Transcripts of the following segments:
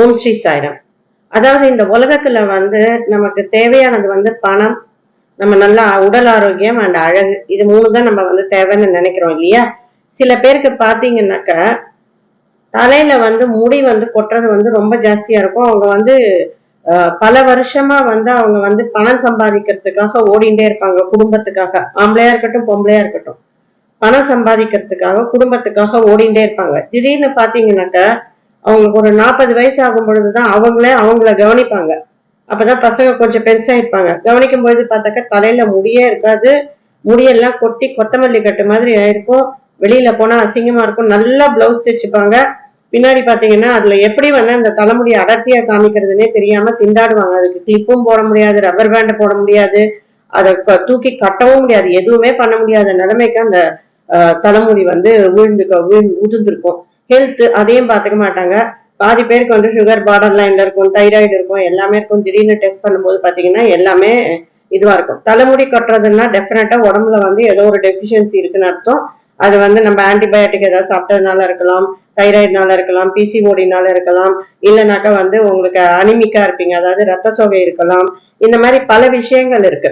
ஓம் ஸ்ரீ சாய்ராம். அதாவது இந்த உலகத்துல வந்து நமக்கு தேவையானது வந்து பணம் நம்ம நல்லா உடல் ஆரோக்கியம் அண்ட் அழகு இது மூணு தான் நம்ம வந்து தேவைன்னு நினைக்கிறோம் இல்லையா? சில பேருக்கு பாத்தீங்கன்னாக்க தலையில வந்து முடி வந்து கொட்டுறது வந்து ரொம்ப ஜாஸ்தியா இருக்கும். அவங்க வந்து பல வருஷமா வந்து அவங்க வந்து பணம் சம்பாதிக்கிறதுக்காக ஓடிண்டே இருப்பாங்க குடும்பத்துக்காக. ஆம்பளையா இருக்கட்டும் பொம்பளையா இருக்கட்டும். பணம் சம்பாதிக்கிறதுக்காக குடும்பத்துக்காக ஓடிண்டே இருப்பாங்க. திடீர்னு பாத்தீங்கன்னாக்க அவங்களுக்கு ஒரு நாற்பது வயசு ஆகும் பொழுதுதான் அவங்களே அவங்கள கவனிப்பாங்க. அப்பதான் பசங்க கொஞ்சம் பெருசா இருப்பாங்க கவனிக்கும் பொழுது பார்த்தாக்கா தலையில முடியே இருக்காது. முடியெல்லாம் கொட்டி கொத்தமல்லி கட்டு மாதிரி ஆயிருக்கும். வெளியில போனா அசிங்கமா இருக்கும். நல்லா பிளவுஸ் தைச்சுப்பாங்க. பின்னாடி பாத்தீங்கன்னா அதுல எப்படி வந்து அந்த தலைமுடி அடர்த்தியா காமிக்கிறதுனே தெரியாம திண்டாடுவாங்க. அதுக்கு கிளிப்பும் போட முடியாது ரப்பர் பேண்ட் போட முடியாது. அதை க- தூக்கி கட்டவும் முடியாது. எதுவுமே பண்ண முடியாத நிலைமைக்கு அந்த தலைமுடி வந்து விழுந்து விழுந்து உதிர்ந்திருக்கும். ஹெல்த் அதையும் பார்த்துக்க மாட்டாங்க. பாதி பேருக்கு வந்து சுகர் பார்டர் லைன்ல இருக்கும் தைராய்டு இருக்கும் எல்லாமே இருக்கும். திடீர்னு டெஸ்ட் பண்ணும்போது பாத்தீங்கன்னா எல்லாமே இதுவா இருக்கும். தலைமுடி கட்டுறதுன்னா டெஃபினட்டா உடம்புல வந்து ஏதோ ஒரு டெஃபிஷியன்சி இருக்குன்னு அர்த்தம். அது வந்து நம்ம ஆன்டிபயோட்டிக் ஏதாவது சாப்பிட்டதுனால இருக்கலாம் தைராய்டுனால இருக்கலாம் பிசிஓடினால இருக்கலாம். இல்லைனாக்கா வந்து உங்களுக்கு அனிமிக்கா இருப்பீங்க. அதாவது ரத்த சோகை இருக்கலாம். இந்த மாதிரி பல விஷயங்கள் இருக்கு.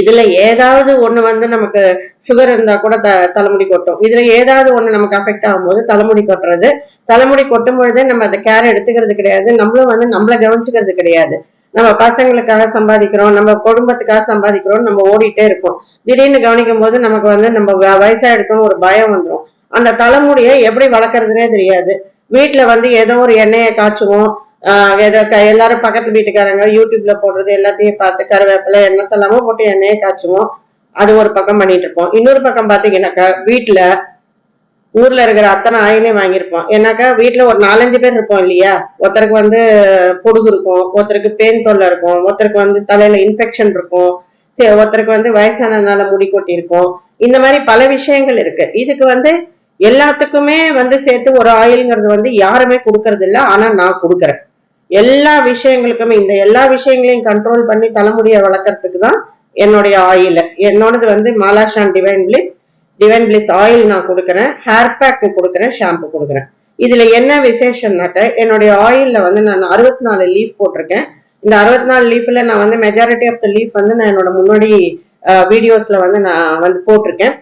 இதுல ஏதாவது ஒண்ணு வந்து நமக்கு சுகர் இருந்தா கூட த தலைமுடி கொட்டும். இதுல ஏதாவது ஒண்ணு நமக்கு அஃபெக்ட் ஆகும்போது தலைமுடி கொட்டுறது. தலைமுடி கொட்டும் பொழுதே நம்ம அந்த கேர் எடுத்துக்கிறது கிடையாது. நம்மளும் வந்து நம்மளை கவனிச்சுக்கிறது கிடையாது. நம்ம பசங்களுக்காக சம்பாதிக்கிறோம் நம்ம குடும்பத்துக்காக சம்பாதிக்கிறோம் நம்ம ஓடிட்டே இருக்கோம் திடீர்னு கவனிக்கும் போது நமக்கு வந்து நம்ம வ- வயசா எடுத்தோம் ஒரு பயம் வந்துடும் அந்த தலைமுடியை எப்படி வளர்க்கறதுனே தெரியாது. வீட்டுல வந்து ஏதோ ஒரு எண்ணெயை காய்ச்சுவோம். ஆஹ் க- எல்லாரும் பக்கத்து வீட்டுக்காரங்க யூடியூப்ல போடுறது எல்லாத்தையும் பார்த்து கருவேப்பிலை எண்ணெத்தெல்லாமோ போட்டு எண்ணெயை காய்ச்சுவோம். அது ஒரு பக்கம் பண்ணிட்டு இருப்போம். இன்னொரு பக்கம் பாத்தீங்கன்னாக்கா வீட்டுல ஊர்ல இருக்கிற அத்தனை ஆயிலையும் வாங்கியிருப்போம். ஏன்னாக்கா வீட்டுல ஒரு நாலஞ்சு பேர் இருப்போம் இல்லையா? ஒருத்தருக்கு வந்து பொடுகு இருக்கும் ஒருத்தருக்கு பேன் தொல்லை இருக்கும் ஒருத்தருக்கு வந்து தலையில இன்ஃபெக்ஷன் இருக்கும் சரி ஒருத்தருக்கு வந்து வயசானதுனால முடி கொட்டி இருக்கும். இந்த மாதிரி பல விஷயங்கள் இருக்கு. இதுக்கு வந்து எல்லாத்துக்குமே வந்து சேர்த்து ஒரு ஆயில்ங்கிறது வந்து யாருமே கொடுக்கறது இல்லை ஆனா நான் கொடுக்குறேன். எல்லா விஷயங்களுக்குமே இந்த எல்லா விஷயங்களையும் கண்ட்ரோல் பண்ணி தலைமுடியை வளர்க்கறதுக்கு தான் என்னுடைய ஆயில் என்னோடது வந்து மாலாஷான் divine bliss divine bliss oil நான் கொடுக்குறேன். ஹேர் பேக் கொடுக்குறேன். ஷாம்பு கொடுக்குறேன். இதுல என்ன விசேஷம்னாக்க என்னுடைய ஆயில்ல வந்து நான் அறுபத்தி நாலு லீஃப் போட்டிருக்கேன். இந்த அறுபத்தி நாலு லீஃப்ல நான் வந்து மெஜாரிட்டி ஆஃப் த லீஃப் வந்து நான் என்னோட முன்னாடி வீடியோஸ்ல வந்து நான் வந்து போட்டிருக்கேன்.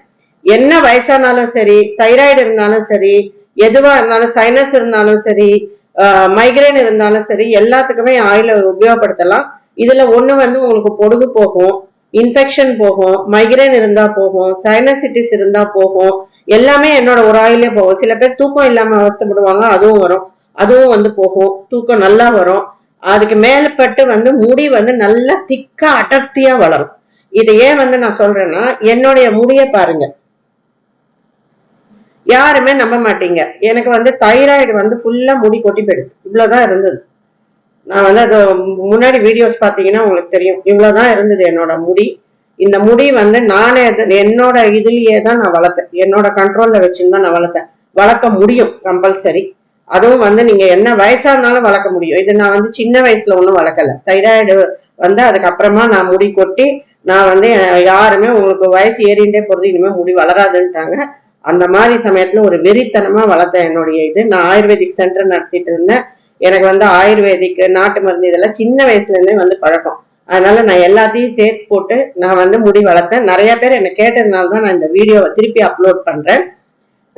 என்ன வயசானாலும் சரி தைராய்டு இருந்தாலும் சரி எதுவா இருந்தாலும் சைனஸ் இருந்தாலும் சரி மைக்ரைன் இருந்தாலும் சரி எல்லாத்துக்குமே ஆயில உபயோகப்படுத்தலாம். இதுல ஒண்ணு வந்து உங்களுக்கு பொடுகு போகும் இன்ஃபெக்ஷன் போகும் மைக்ரைன் இருந்தா போகும் சைனசிட்டிஸ் இருந்தா போகும். எல்லாமே என்னோட ஒரு ஆயிலே போகும். சில பேர் தூக்கம் இல்லாம அவஸ்தைப்படுவாங்க அதுவும் வரும். அதுவும் வந்து போகும். தூக்கம் நல்லா வரும். அதுக்கு மேல்பட்டு வந்து முடி வந்து நல்லா திக்கா அடர்த்தியா வளரும். இது ஏன் வந்து நான் சொல்றேன்னா என்னுடைய முடிய பாருங்க. யாருமே நம்ப மாட்டீங்க. எனக்கு வந்து தைராய்டு வந்து ஃபுல்லா முடி கொட்டி போயிடுது இவ்வளவுதான் இருந்தது. நான் வந்து அது முன்னாடி வீடியோஸ் பார்த்தீங்கன்னா உங்களுக்கு தெரியும். இவ்வளவுதான் இருந்தது என்னோட முடி. இந்த முடி வந்து நானே அது- என்னோட இதுலயே தான் நான் வளர்த்தேன். என்னோட கண்ட்ரோல்ல வச்சுன்னு தான் நான் வளர்த்தேன். வளர்க்க முடியும் கம்பல்சரி அதுவும் வந்து நீங்க என்ன வயசா இருந்தாலும் வளர்க்க முடியும். இது நான் வந்து சின்ன வயசுல ஒன்றும் வளர்க்கல. தைராய்டு வந்து அதுக்கப்புறமா நான் முடி கொட்டி நான் வந்து யாருமே உங்களுக்கு வயசு ஏறிண்டே போறது இனிமே முடி வளராதுன்ட்டாங்க. அந்த மாதிரி சமயத்துல ஒரு வெறித்தனமா வளர்த்தேன் என்னுடைய இது. நான் ஆயுர்வேதிக் சென்டர் நடத்திட்டு இருந்தேன். எனக்கு வந்து ஆயுர்வேதிக் நாட்டு மருந்து இதெல்லாம் சின்ன வயசுல இருந்தே வந்து பழக்கம். அதனால நான் எல்லாத்தையும் சேர்த்து போட்டு நான் வந்து முடி வளர்த்தேன். நிறைய பேர் என்ன கேட்டதுனால தான் நான் இந்த வீடியோவை திருப்பி அப்லோட் பண்றேன்.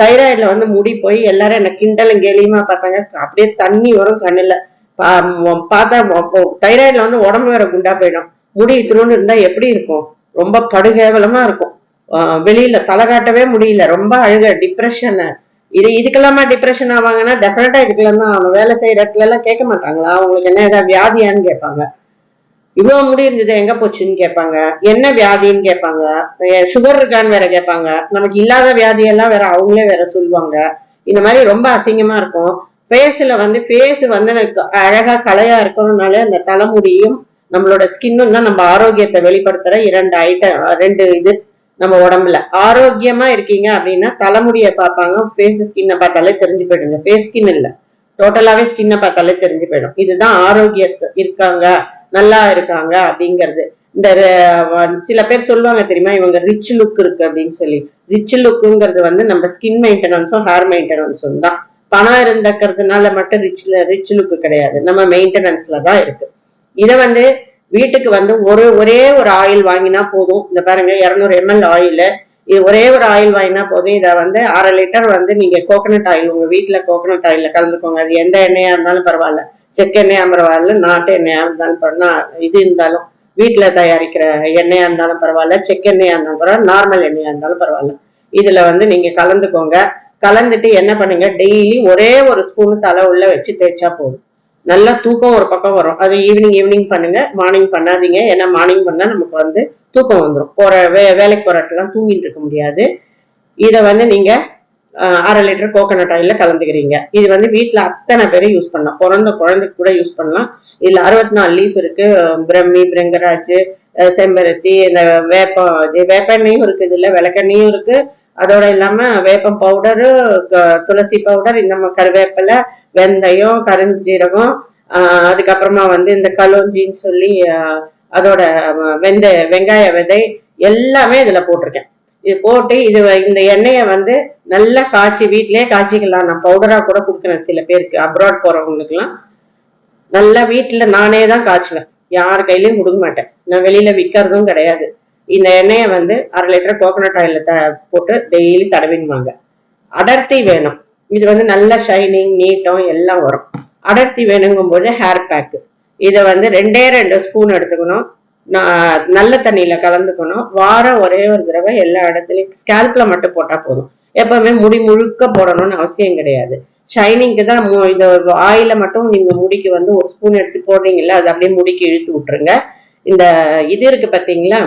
தைராய்டுல வந்து முடி போய் எல்லாரும் என்ன கிண்டலும் கேலியுமா பார்த்தாங்க. அப்படியே தண்ணி வரும் கண்ணுல. பா- பார்த்தா தைராய்டுல வந்து உடம்பு வேற குண்டா போயிடும். முடி இத்தினோண்டு இருந்தா எப்படி இருக்கும்? ரொம்ப படுகேவலமா இருக்கும். வெளியில தலை காட்டவே முடியல. ரொம்ப அழுக டிப்ரெஷன் இது இதுக்கெல்லாமா டிப்ரெஷன் ஆவாங்கன்னா டெஃபினட்டா இதுக்கெல்லாம் தான் அவங்க வேலை செய்யற இடத்துல எல்லாம் கேட்க மாட்டாங்களா? அவங்களுக்கு என்ன ஏதாவது வியாதியான்னு கேட்பாங்க. இவ்வளவு முடி இருந்தது எங்க போச்சுன்னு கேட்பாங்க. என்ன வியாதின்னு கேட்பாங்க. சுகர் இருக்கான்னு வேற கேட்பாங்க. நமக்கு இல்லாத வியாதியெல்லாம் வேற அவங்களே வேற சொல்லுவாங்க. இந்த மாதிரி ரொம்ப அசிங்கமா இருக்கும். ஃபேஸ்ல வந்து ஃபேஸ் வந்து எனக்கு அழகா கலையா இருக்கணும்னாலே அந்த தலைமுடியும் நம்மளோட ஸ்கின்னும் தான் நம்ம ஆரோக்கியத்தை வெளிப்படுத்துற இரண்டு ஐட்டம் ரெண்டு இது. நம்ம உடம்புல. ஆரோக்கியமா இருக்கீங்க அப்படின்னா தலைமுடியை பார்ப்பாங்க ஃபேஸ் ஸ்கின்னை பார்த்தாலே தெரிஞ்சு போயிடுங்க. ஃபேஸ் ஸ்கின் இல்ல. டோட்டலாவே ஸ்கின்னை பார்த்தாலே தெரிஞ்சு போயிடும். இதுதான் ஆரோக்கியத்து இருக்காங்க நல்லா இருக்காங்க அப்படிங்கிறது. இந்த சில பேர் சொல்லுவாங்க தெரியுமா இவங்க ரிச் லுக் இருக்கு அப்படின்னு சொல்லி. ரிச் லுக்குங்கிறது வந்து நம்ம ஸ்கின் மெயின்டெனன்ஸும் ஹேர் மெயின்டெனன்ஸும் தான். பணம் இருந்தக்கிறதுனால மட்டும் ரிச்ல ரிச் லுக்கு கிடையாது. நம்ம மெயின்டெனன்ஸ்ல தான் இருக்கு. இதை வந்து வீட்டுக்கு வந்து ஒரு ஒரே ஒரு ஆயில் வாங்கினா போதும். இந்த பாருங்க இரநூறு எம்எல் ஆயில் இது ஒரே ஒரு ஆயில் வாங்கினா போதும். இதை வந்து அரை லிட்டர் வந்து நீங்க கோகனட் ஆயில் உங்க வீட்டுல கோகனட் ஆயில கலந்துக்கோங்க. அது எந்த எண்ணெயா இருந்தாலும் பரவாயில்ல. செக் எண்ணெயா பரவாயில்ல நாட்டு எண்ணெயா இருந்தாலும் பரவாயில்ல இது இருந்தாலும். வீட்டுல தயாரிக்கிற எண்ணெயா இருந்தாலும் பரவாயில்ல செக் எண்ணெயா இருந்தாலும் பரவாயில்ல நார்மல் எண்ணெயா இருந்தாலும் பரவாயில்ல. இதுல வந்து நீங்க கலந்துக்கோங்க. கலந்துட்டு என்ன பண்ணுங்க? டெய்லி ஒரே ஒரு ஸ்பூன் தலை உள்ள வச்சு தேய்ச்சா போதும். நல்லா தூக்கம் ஒரு பக்கம் வரும். அது ஈவினிங் ஈவினிங் பண்ணுங்க. மார்னிங் பண்ணாதீங்க. ஏன்னா மார்னிங் பண்ணா நமக்கு வந்து தூக்கம் வந்துடும் போற வே வேலைக்கு போற இடத்துலாம் தூங்கிட்டு இருக்க முடியாது. இதை வந்து நீங்க அரை லிட்டர் கோகனட் ஆயில கலந்துக்கிறீங்க. இது வந்து வீட்டில் அத்தனை பேரும் யூஸ் பண்ணலாம். பிறந்த குழந்தைக்கு கூட யூஸ் பண்ணலாம். இதுல அறுபத்தி நாலு லீஃப் இருக்கு. பிரம்மி பிரங்கராஜ் செம்பருத்தி இந்த வேப்பம் இது வேப்பெண்ணையும் இருக்கு. இதுல விளக்கெண்ணையும் இருக்கு. அதோட இல்லாம வேப்பம் பவுடரு துளசி பவுடர் இந்த கருவேப்பிலை வெந்தயம் கருஞ்சீரகம் அதுக்கப்புறமா வந்து இந்த கலோஞ்சின்னு சொல்லி அதோட வெந்த வெங்காய விதை எல்லாமே இதுல போட்டிருக்கேன். இது போட்டு இது இந்த எண்ணெயை வந்து நல்லா காய்ச்சி வீட்டிலேயே காய்ச்சிக்கலாம். நான் பவுடரா கூட கொடுக்குறேன் சில பேருக்கு. அப்ராட் போறவங்களுக்குலாம் நல்லா வீட்டுல நானே தான் காய்ச்சுவேன். யார் கையிலயும் கொடுக்க மாட்டேன். நான் வெளியில விற்கிறதும் கிடையாது. இந்த எண்ணெயை வந்து அரை லிட்டர் கோகோனட் ஆயில த போட்டு டெய்லி தடவிங்குவாங்க அடர்த்தி வேணும். இது வந்து நல்ல ஷைனிங் நீட்டம் எல்லாம் வரும். அடர்த்தி வேணுங்கும்போது ஹேர் பேக்கு இதை வந்து ரெண்டே ரெண்டு ஸ்பூன் எடுத்துக்கணும். நான் நல்ல தண்ணியில கலந்துக்கணும். வாரம் ஒரே ஒரு தடவை எல்லா இடத்துலயும் ஸ்கேல்ப்ல மட்டும் போட்டா போதும். எப்பவுமே முடி முழுக்க போடணும்னு அவசியம் கிடையாது. ஷைனிங்க்கு தான் இந்த ஆயில மட்டும் நீங்க முடிக்கு வந்து ஒரு ஸ்பூன் எடுத்து போடுறீங்கல்ல அது அப்படியே முடிக்கு இழுத்து விட்டுருங்க. இந்த இது இருக்கு பாத்தீங்களா?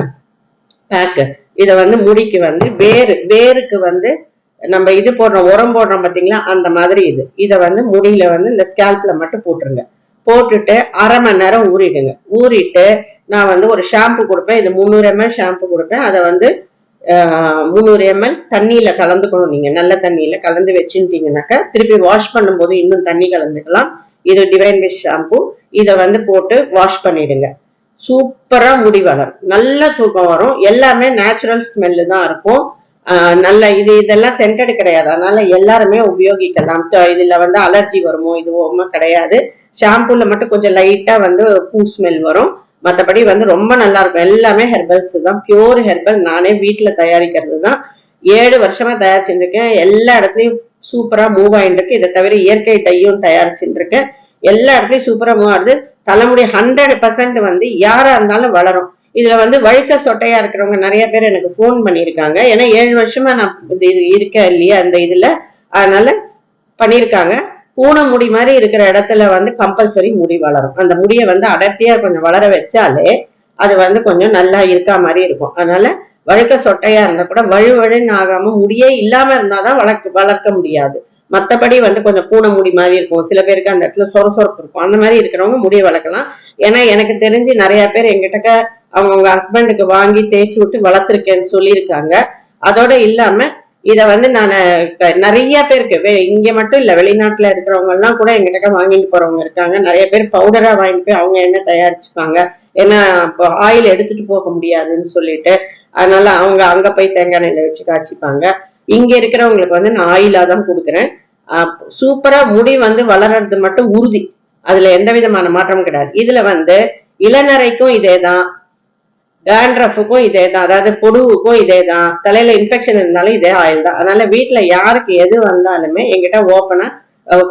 பேக்கு இதை வந்து முடிக்கு வந்து வேறு வேருக்கு வந்து நம்ம இது போடுறோம் உரம் போடுறோம் பார்த்தீங்களா? அந்த மாதிரி இது. இதை வந்து முடியில வந்து இந்த ஸ்கேல்ப்ல மட்டும் போட்டுருங்க. போட்டுட்டு அரை மணி நேரம் ஊறிடுங்க. ஊறிட்டு நான் வந்து ஒரு ஷாம்பு கொடுப்பேன். இது முந்நூறு எம்எல் ஷாம்பு கொடுப்பேன். அதை வந்து முந்நூறு எம்எல் தண்ணியில கலந்துக்கணும் நீங்க. நல்ல தண்ணியில கலந்து வச்சுட்டீங்கன்னாக்கா திருப்பி வாஷ் பண்ணும்போது இன்னும் தண்ணி கலந்துக்கலாம். இது டிவைன் விஷ் ஷாம்பு இதை வந்து போட்டு வாஷ் பண்ணிடுங்க. சூப்பரா முடி வளரும். நல்ல தூக்கம் வரும். எல்லாமே நேச்சுரல் ஸ்மெல்லு தான் இருக்கும். நல்ல இது இதெல்லாம் சென்டட் கிடையாது. அதனால எல்லாருமே உபயோகிக்கலாம். இதுல வந்து அலர்ஜி வருமோ இதுவோமோ கிடையாது. ஷாம்பூல மட்டும் கொஞ்சம் லைட்டா வந்து பூ ஸ்மெல் வரும். மற்றபடி வந்து ரொம்ப நல்லா இருக்கும். எல்லாமே ஹெர்பல்ஸ் தான். பியூர் ஹெர்பல் நானே வீட்டுல தயாரிக்கிறது தான். ஏழு வருஷமா தயாரிச்சுருக்கேன் எல்லா இடத்துலயும் சூப்பரா மூவ் ஆயிட்டு இருக்கு. இதை தவிர இயற்கை டையும் தயாரிச்சுட்டு இருக்கேன். எல்லா இடத்துலயும் சூப்பரா மூவ் ஆகுது. தலைமுடி ஹண்ட்ரட் பர்சன்ட் வந்து யாரா இருந்தாலும் வளரும். இதுல வந்து வழுக்க சொட்டையா இருக்கிறவங்க நிறைய பேர் எனக்கு ஃபோன் பண்ணியிருக்காங்க. ஏன்னா ஏழு வருஷமா நான் இது இருக்கேன் இல்லையா அந்த இதுல. அதனால பண்ணியிருக்காங்க. பூனை முடி மாதிரி இருக்கிற இடத்துல வந்து கம்பல்சரி முடி வளரும். அந்த முடியை வந்து அடர்த்தியா கொஞ்சம் வளர வச்சாலே அது வந்து கொஞ்சம் நல்லா இருக்கா மாதிரி இருக்கும். அதனால வழுக்க சொட்டையா இருந்தா கூட வழு வழுன்னு ஆகாம முடியே இல்லாம இருந்தாதான் வளர்க்க வளர்க்க முடியாது. மற்றபடி வந்து கொஞ்சம் பூனை முடி மாதிரி இருக்கும். சில பேருக்கு அந்த இடத்துல சொர சொரப்பு இருக்கும். அந்த மாதிரி இருக்கிறவங்க முடியை வளர்க்கலாம். ஏன்னா எனக்கு தெரிஞ்சு நிறைய பேர் எங்கிட்ட அவங்கவுங்க ஹஸ்பண்டுக்கு வாங்கி தேய்ச்சி விட்டு வளர்த்துருக்கேன்னு சொல்லியிருக்காங்க. அதோட இல்லாம இத வந்து நான் நிறைய பேருக்கு வெ- இங்க மட்டும் இல்ல வெளிநாட்டுல இருக்கிறவங்க எல்லாம் கூட எங்கிட்ட வாங்கிட்டு போறவங்க இருக்காங்க. நிறைய பேர் பவுடரா வாங்கிட்டு போய் அவங்க என்ன தயாரிச்சுப்பாங்க. ஏன்னா இப்போ ஆயில் எடுத்துட்டு போக முடியாதுன்னு சொல்லிட்டு அதனால அவங்க அங்க போய் தேங்காய் எண்ணெய் வச்சு காய்ச்சிப்பாங்க. இங்க இருக்கிறவங்களுக்கு வந்து நான் ஆயிலா தான் கொடுக்குறேன். சூப்பரா முடி வந்து வளர்றது மட்டும் உறுதி. அதுல எந்த விதமான மாற்றமும் கிடையாது. இதுல வந்து இளநரைக்கும் இதேதான் டேண்ட்ரஃபுக்கும் இதே தான் அதாவது பொடுவுக்கும் இதே தான் தலையில இன்ஃபெக்ஷன் இருந்தாலும் இதே ஆயில் தான். அதனால வீட்டுல யாருக்கு எது வந்தாலுமே எங்கிட்ட ஓப்பனா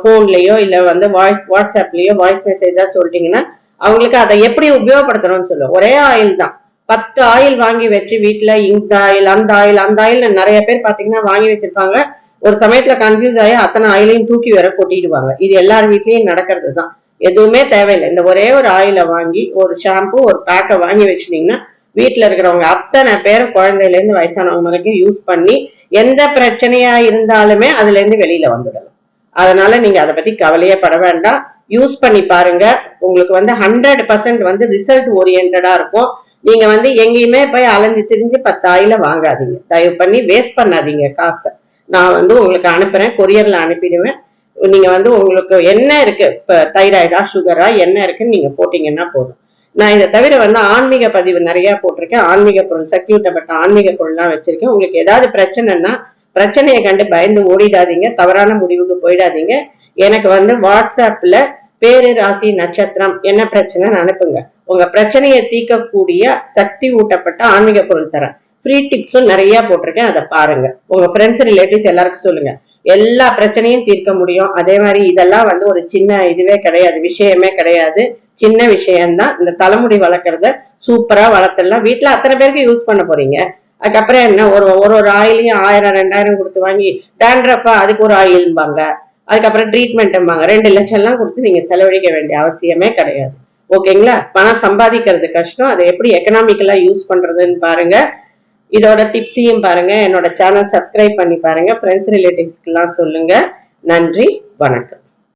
ஃபோன்லயோ இல்ல வந்து வாய்ஸ் வாட்ஸ்அப்லயோ வாய்ஸ் மெசேஜா சொல்லிட்டீங்கன்னா அவங்களுக்கு அதை எப்படி உபயோகப்படுத்தணும்னு சொல்லுவோம். ஒரே ஆயில் தான். பத்து ஆயில் வாங்கி வச்சு வீட்டுல இந்த ஆயில் அந்த ஆயில் அந்த ஆயில் நிறைய பேர் பாத்தீங்கன்னா வாங்கி வச்சிருப்பாங்க. ஒரு சமயத்துல கன்ஃபியூஸ் ஆகி அத்தனை ஆயிலையும் தூக்கி வேற கொட்டிடுவாங்க. இது எல்லார் வீட்லயும் நடக்கிறது தான் எதுவுமே தேவையில்லை. இந்த ஒரே ஒரு ஆயிலை வாங்கி ஒரு ஷாம்பு ஒரு பேக்கை வாங்கி வச்சுட்டீங்கன்னா வீட்டில் இருக்கிறவங்க அத்தனை பேரும் குழந்தையில இருந்து வயசானவங்க வரைக்கும் யூஸ் பண்ணி எந்த பிரச்சனையா இருந்தாலுமே அதுல இருந்து வெளியில வந்துடலாம். அதனால நீங்க அதை பத்தி கவலையே பட வேண்டாம். யூஸ் பண்ணி பாருங்க. உங்களுக்கு வந்து ஹண்ட்ரட் பர்சன்ட் வந்து ரிசல்ட் ஓரியன்டா இருக்கும். நீங்க வந்து எங்கேயுமே போய் அலைஞ்சு திரிஞ்சு பத்து ஆயில வாங்காதீங்க. தயவு பண்ணி வேஸ்ட் பண்ணாதீங்க காசை. நான் வந்து உங்களுக்கு அனுப்புறேன் கொரியர்ல அனுப்பிடுவேன். நீங்க வந்து உங்களுக்கு என்ன இருக்கு? இப்ப தைராய்டா சுகரா என்ன இருக்குன்னு நீங்க போட்டீங்கன்னா போதும். நான் இதை தவிர வந்து ஆன்மீக பதிவு நிறைய போட்டிருக்கேன். ஆன்மீக பொருள் சக்தியூட்டப்பட்ட ஆன்மீக பொருள்லாம் வச்சிருக்கேன். உங்களுக்கு ஏதாவது பிரச்சனைன்னா பிரச்சனையை கண்டு பயந்து ஓடிடாதீங்க. தவறான முடிவுக்கு போயிடாதீங்க. எனக்கு வந்து வாட்ஸ்அப்ல பேரு ராசி நட்சத்திரம் என்ன பிரச்சனைன்னு அனுப்புங்க. உங்க பிரச்சனையை தீர்க்கக்கூடிய சக்தி ஊட்டப்பட்ட ஆன்மீக பொருள் தரேன். ஃப்ரீ டிப்ஸும் நிறைய போட்டிருக்கேன். அதை பாருங்க. உங்க ஃப்ரெண்ட்ஸ் ரிலேட்டிவ்ஸ் எல்லாருக்கும் சொல்லுங்க. எல்லா பிரச்சனையும் தீர்க்க முடியும். அதே மாதிரி இதெல்லாம் வந்து ஒரு சின்ன இதுவே கிடையாது. விஷயமே கிடையாது. சின்ன விஷயம்தான். இந்த தலைமுடி வளர்க்கறத சூப்பரா வளர்த்துடலாம். வீட்டுல அத்தனை பேருக்கு யூஸ் பண்ண போறீங்க. அதுக்கப்புறம் என்ன? ஒரு ஒரு ஒரு ஆயிலையும் ஆயிரம் ரெண்டாயிரம் கொடுத்து வாங்கி டேண்ட்ரப்பா அதுக்கு ஒரு ஆயில்பாங்க அதுக்கப்புறம் ட்ரீட்மெண்ட்பாங்க ரெண்டு லட்சம் எல்லாம் கொடுத்து நீங்க செலவழிக்க வேண்டிய அவசியமே கிடையாது. ஓகேங்களா? பணம் சம்பாதிக்கிறது கஷ்டம். அதை எப்படி எக்கனாமிக்கலா யூஸ் பண்றதுன்னு பாருங்க. இதோட டிப்ஸையும் பாருங்க என்னோட சேனல் சப்ஸ்கிரைப் பண்ணி பாருங்க ஃப்ரெண்ட்ஸ் ரிலேட்டிவ்ஸ்க்கெல்லாம் சொல்லுங்க. நன்றி வணக்கம்.